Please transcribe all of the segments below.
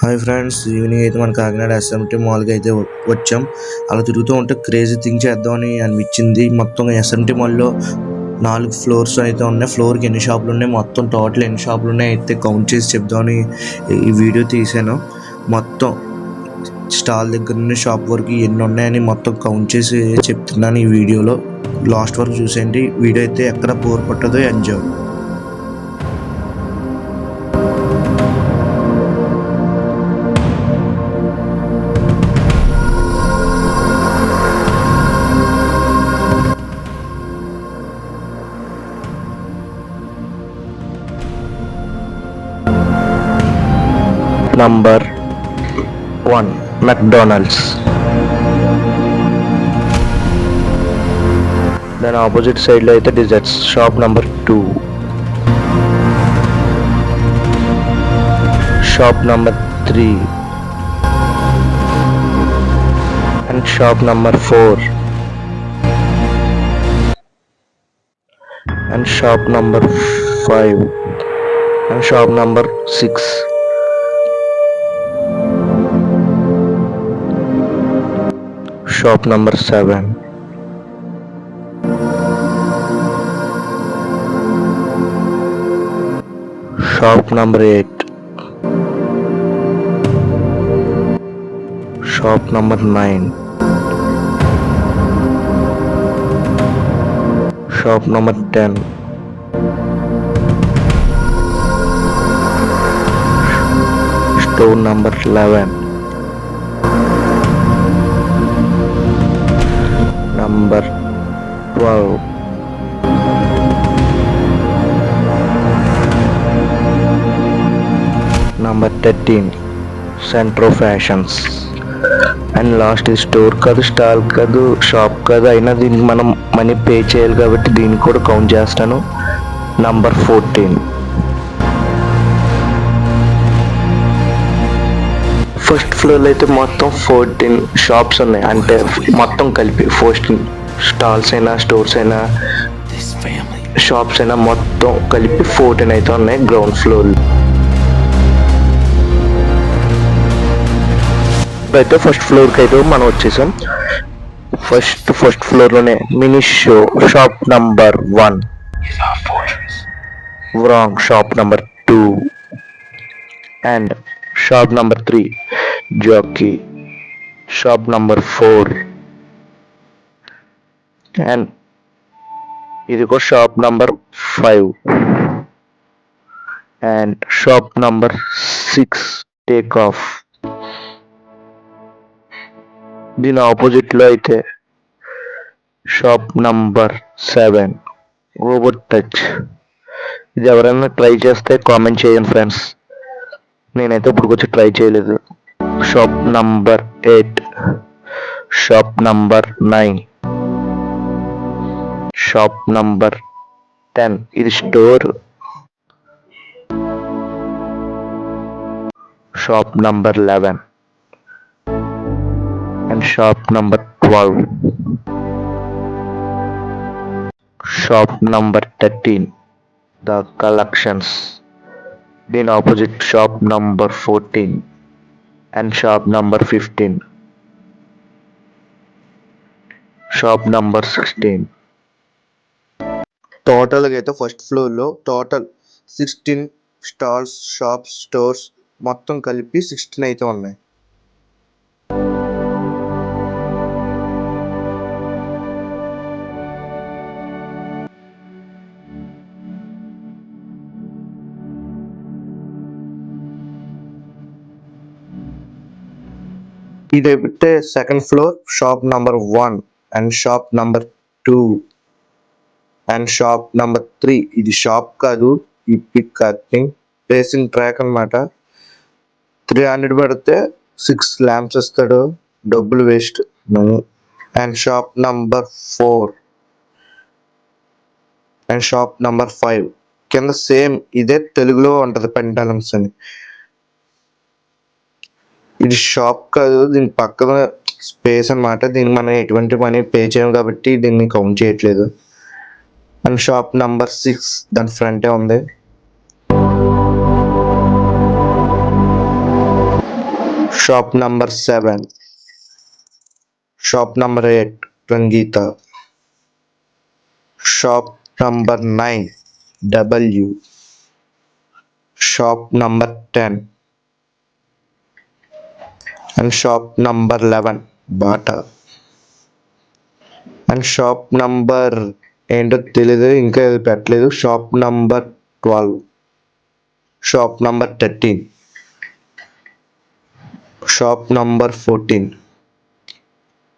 Hi friends evening అయితే మన Kakinada SMT మాల్కి అయితే వచ్చాం. అలా తిరుగుతూ ఉంటే క్రేజీ థింగ్ చేద్దామని అనిపించింది. మొత్తం ఎస్ఎంటీ మాల్లో నాలుగు ఫ్లోర్స్ అయితే ఉన్నాయి. ఫ్లోర్కి ఎన్ని షాపులు ఉన్నాయి? మొత్తం టోటల్ ఎన్ని షాపులు ఉన్నాయి? అయితే కౌంట్ చేసి చెప్దామని ఈ వీడియో తీసాను. మొత్తం స్టాల్ దగ్గర నుండి షాప్ వరకు ఎన్ని ఉన్నాయని మొత్తం కౌంట్ చేసి చెప్తున్నాను ఈ వీడియోలో. లాస్ట్ వరకు చూసేయండి. వీడియో అయితే ఎక్కడ bore పట్టదో enjoy number 1 McDonald's. Then opposite side like aithe desserts shop number 2 shop number 3 and shop number 4 and shop number 5 and shop number 6 shop number 7 shop number 8 shop number 9 shop number 10 store number 11 number 12 number 13 centro fashions. And last ఇది store కాదు stall కాదు shop కాదు అయినా దీనికి మనం money pay చేయాలి కాబట్టి దీన్ని కూడా కౌంట్ చేస్తాను. నంబర్ ఫోర్టీన్ ఫస్ట్ ఫ్లోర్లో అయితే మొత్తం ఫోర్టీన్ షాప్స్ ఉన్నాయి. అంటే మొత్తం కలిపి ఫోర్టీన్ స్టాల్స్ అయినా స్టోర్స్ అయినా. షాప్స్ అయినా మొత్తం కలిపి ఫోర్టీన్ అయితే ఉన్నాయి గ్రౌండ్ ఫ్లోర్ అయితే ఫస్ట్ ఫ్లోర్కి అయితే మనం వచ్చేసాం. First first ఫ్లోర్లోనే mini show shop number one. Wrong shop number two. and shop number three jockey shop number four and ఇదిగో shop number five and shop number six take off దీని ఆపోజిట్లో అయితే shop number seven robot touch ఇది ఎవరైనా try చేస్తే comment చేయండి friends నేనైతే ఇప్పుడు వచ్చి ట్రై చేయలేదు. Shop number eight shop number nine shop number ten ఇది store shop number eleven and shop number twelve shop number thirteen the collections దీని opposite shop number fourteen and shop number fifteen shop number sixteen టోటల్గా అయితే first ఫ్లోర్లో total sixteen stalls shops stores మొత్తం కలిపి sixteen అయితే ఉన్నాయి. ఇదైతే second floor shop number one and shop number two and shop number three ఇది shop కాదు ఈ పిక్ కటింగ్ రేసింగ్ ట్రాక్ అన్నమాట. త్రీ హండ్రెడ్ పడితే సిక్స్ ల్యాంప్స్ ఇస్తాడు డబ్బులు waste and shop number four and shop number five కింద same ఇదే తెలుగులో ఉంటుంది పెంటాలమ్స్ అని. ఇది షాప్ కాదు దీని పక్కన స్పేస్ అన్నమాట. దీనికి మనం ఎటువంటి మనీ పే చేయము కాబట్టి దీన్ని కౌంట్ చేయట్లేదు. అండ్ షాప్ నంబర్ సిక్స్ దాని ఫ్రంటే ఉంది. Shop number seven. Shop number eight Rangeetha. Shop number nine W. Shop number ten. And shop number eleven Bata and shop number ఏంటో తెలియదు ఇంకా ఇది పెట్టలేదు. Shop number twelve shop number thirteen shop number fourteen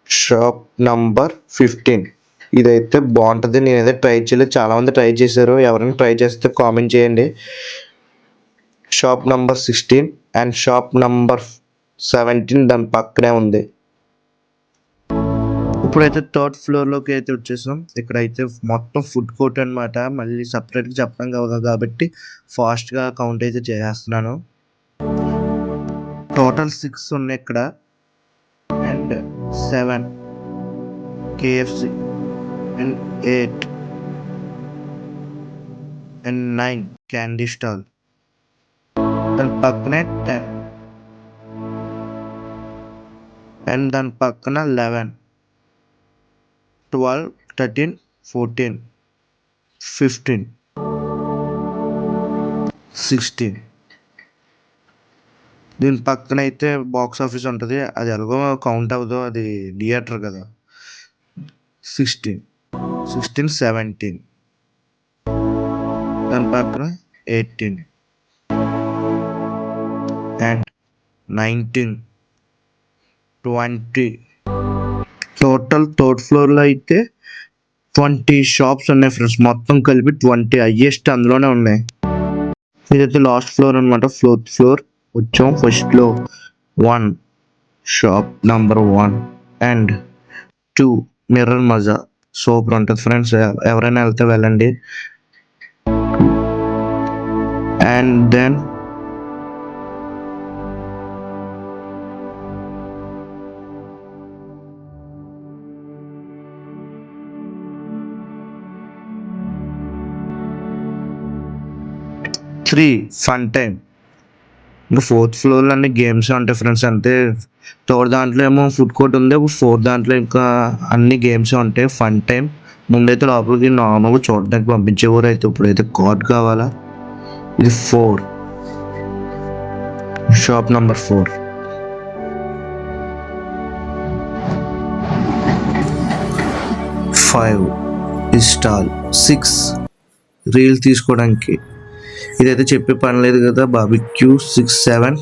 shop number fifteen ఇదైతే బాగుంటుంది. నేనైతే try చేయలేదు. చాలామంది ట్రై చేశారు. ఎవరైనా ట్రై చేస్తే కామెంట్ చేయండి. Shop number sixteen and shop number seventeen దాని పక్కనే ఉంది. ఇప్పుడైతే థర్డ్ ఫ్లోర్లోకి అయితే వచ్చేసాం. ఇక్కడైతే మొత్తం ఫుడ్ కోర్ట్ అనమాట మళ్ళీ సపరేట్గా చెప్పడం కాదు కాబట్టి ఫాస్ట్గా కౌంట్ అయితే చేసేస్తున్నాను. టోటల్ సిక్స్ ఉన్నాయి ఇక్కడ. And seven KFC. And eight and nine candy stall. దాని పక్కనే టెన్. అండ్ దాని పక్కన eleven. Twelve thirteen fourteen fifteen sixteen. దీని పక్కన అయితే బాక్స్ ఆఫీస్ ఉంటుంది. అది ఎలాగో కౌంట్ అవ్వదు అది థియేటర్ కదా. Sixteen sixteen seventeen. దాని పక్కన eighteen. And nineteen. Twenty. Total third ఫ్లోర్లో అయితే ట్వంటీ షాప్స్ ఉన్నాయి ఫ్రెండ్స్ మొత్తం కలిపి ట్వంటీ. హయ్యెస్ట్ అందులోనే ఉన్నాయి. ఇదైతే లాస్ట్ ఫ్లోర్ అనమాట ఫోర్త్ ఫ్లోర్ వచ్చాం. ఫస్ట్లో one shop number one and two mirror మజా సూపర్ ఉంటుంది ఫ్రెండ్స్ ఎవరైనా వెళ్తే వెళ్ళండి. And then three fun time ఇంకా ఫోర్త్ ఫ్లోర్లో అన్ని గేమ్స్ ఉంటాయి ఫ్రెండ్స్ అంటే థర్డ్ దాంట్లో ఏమో ఫుడ్ కోర్ట్ ఉంది. ఫోర్త్ దాంట్లో ఇంకా అన్ని గేమ్స్ ఉంటాయి. ఫన్ టైం ముందైతే లోపలికి నార్మల్గా చూడడానికి పంపించేవారు అయితే ఇప్పుడైతే కార్డ్ కావాలా? ఇది four shop number four five stall six reel తీసుకోవడానికి. ఇదైతే చెప్పే పని లేదు కదా barbecue six seven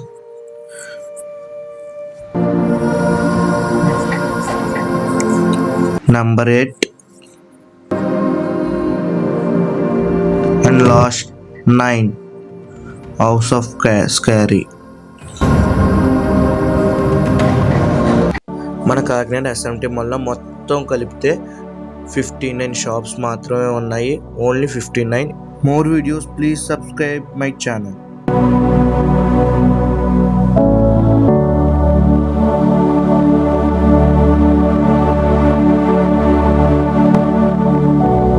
number eight and last nine house of scary మన కాకినాడ ఎస్ఎంటీ మాల్లో మొత్తం కలిపితే ఫిఫ్టీ నైన్ షాప్స్ మాత్రమే ఉన్నాయి. Only fifty nine more videos please subscribe my channel.